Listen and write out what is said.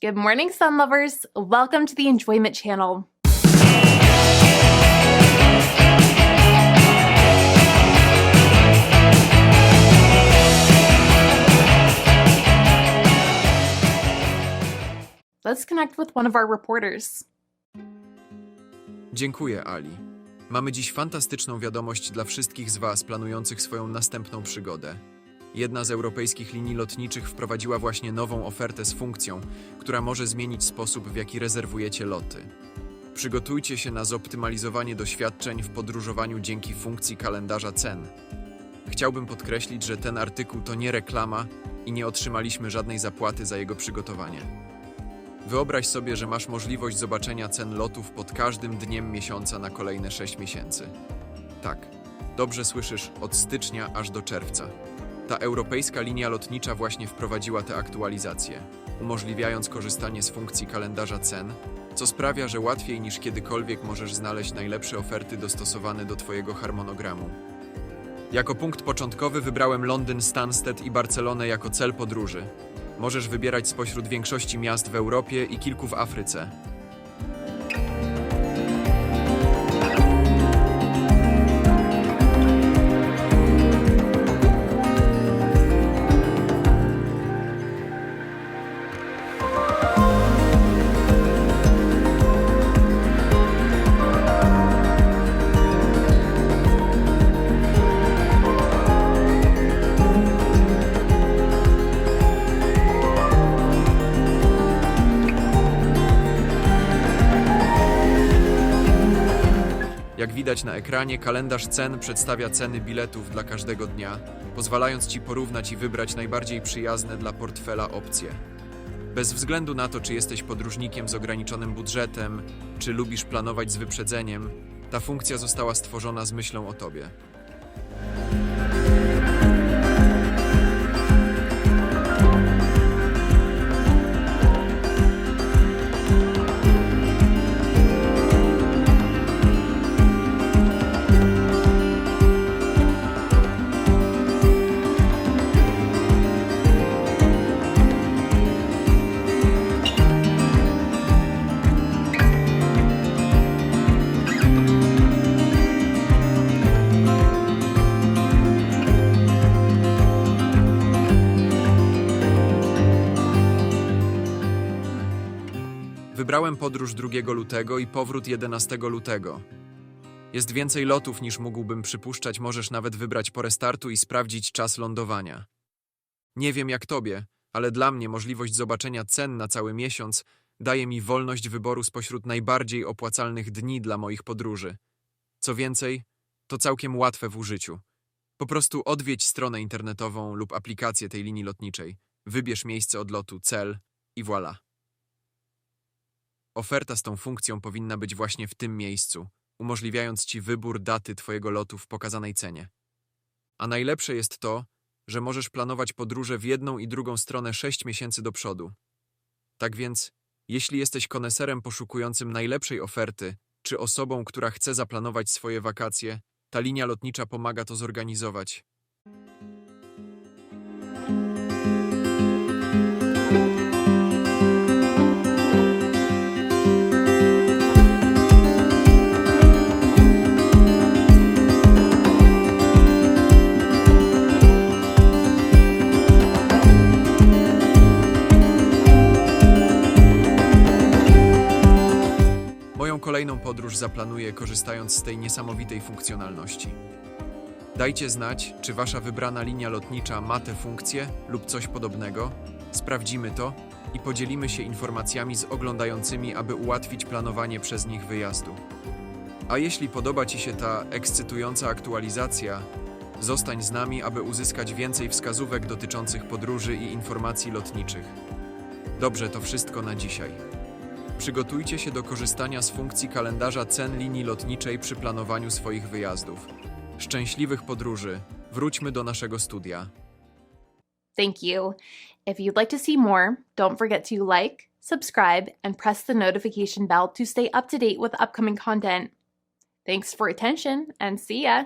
Good morning, sun lovers. Welcome to the Enjoyment Channel. Let's connect with one of our reporters. Dziękuję, Ali. Mamy dziś fantastyczną wiadomość dla wszystkich z Was planujących swoją następną przygodę. Jedna z europejskich linii lotniczych wprowadziła właśnie nową ofertę z funkcją, która może zmienić sposób, w jaki rezerwujecie loty. Przygotujcie się na zoptymalizowanie doświadczeń w podróżowaniu dzięki funkcji kalendarza cen. Chciałbym podkreślić, że ten artykuł to nie reklama i nie otrzymaliśmy żadnej zapłaty za jego przygotowanie. Wyobraź sobie, że masz możliwość zobaczenia cen lotów pod każdym dniem miesiąca na kolejne 6 miesięcy. Tak, dobrze słyszysz, od stycznia aż do czerwca. Ta europejska linia lotnicza właśnie wprowadziła te aktualizacje, umożliwiając korzystanie z funkcji kalendarza cen, co sprawia, że łatwiej niż kiedykolwiek możesz znaleźć najlepsze oferty dostosowane do Twojego harmonogramu. Jako punkt początkowy wybrałem Londyn, Stansted i Barcelonę jako cel podróży. Możesz wybierać spośród większości miast w Europie i kilku w Afryce. Jak widać na ekranie, kalendarz cen przedstawia ceny biletów dla każdego dnia, pozwalając Ci porównać i wybrać najbardziej przyjazne dla portfela opcje. Bez względu na to, czy jesteś podróżnikiem z ograniczonym budżetem, czy lubisz planować z wyprzedzeniem, ta funkcja została stworzona z myślą o Tobie. Wybrałem podróż 2 lutego i powrót 11 lutego. Jest więcej lotów niż mógłbym przypuszczać, możesz nawet wybrać porę startu i sprawdzić czas lądowania. Nie wiem jak tobie, ale dla mnie możliwość zobaczenia cen na cały miesiąc daje mi wolność wyboru spośród najbardziej opłacalnych dni dla moich podróży. Co więcej, to całkiem łatwe w użyciu. Po prostu odwiedź stronę internetową lub aplikację tej linii lotniczej, wybierz miejsce odlotu, cel i voilà. Oferta z tą funkcją powinna być właśnie w tym miejscu, umożliwiając Ci wybór daty Twojego lotu w pokazanej cenie. A najlepsze jest to, że możesz planować podróże w jedną i drugą stronę 6 miesięcy do przodu. Tak więc, jeśli jesteś koneserem poszukującym najlepszej oferty, czy osobą, która chce zaplanować swoje wakacje, ta linia lotnicza pomaga to zorganizować. Podróż zaplanuję korzystając z tej niesamowitej funkcjonalności. Dajcie znać, czy Wasza wybrana linia lotnicza ma tę funkcję lub coś podobnego. Sprawdzimy to i podzielimy się informacjami z oglądającymi, aby ułatwić planowanie przez nich wyjazdu. A jeśli podoba Ci się ta ekscytująca aktualizacja, zostań z nami, aby uzyskać więcej wskazówek dotyczących podróży i informacji lotniczych. Dobrze, to wszystko na dzisiaj. Przygotujcie się do korzystania z funkcji kalendarza cen linii lotniczej przy planowaniu swoich wyjazdów. Szczęśliwych podróży. Wróćmy do naszego studia. Thank you. If you'd like to see more, don't forget to like, subscribe, and press the notification bell to stay up to date with upcoming content. Thanks for attention and see ya!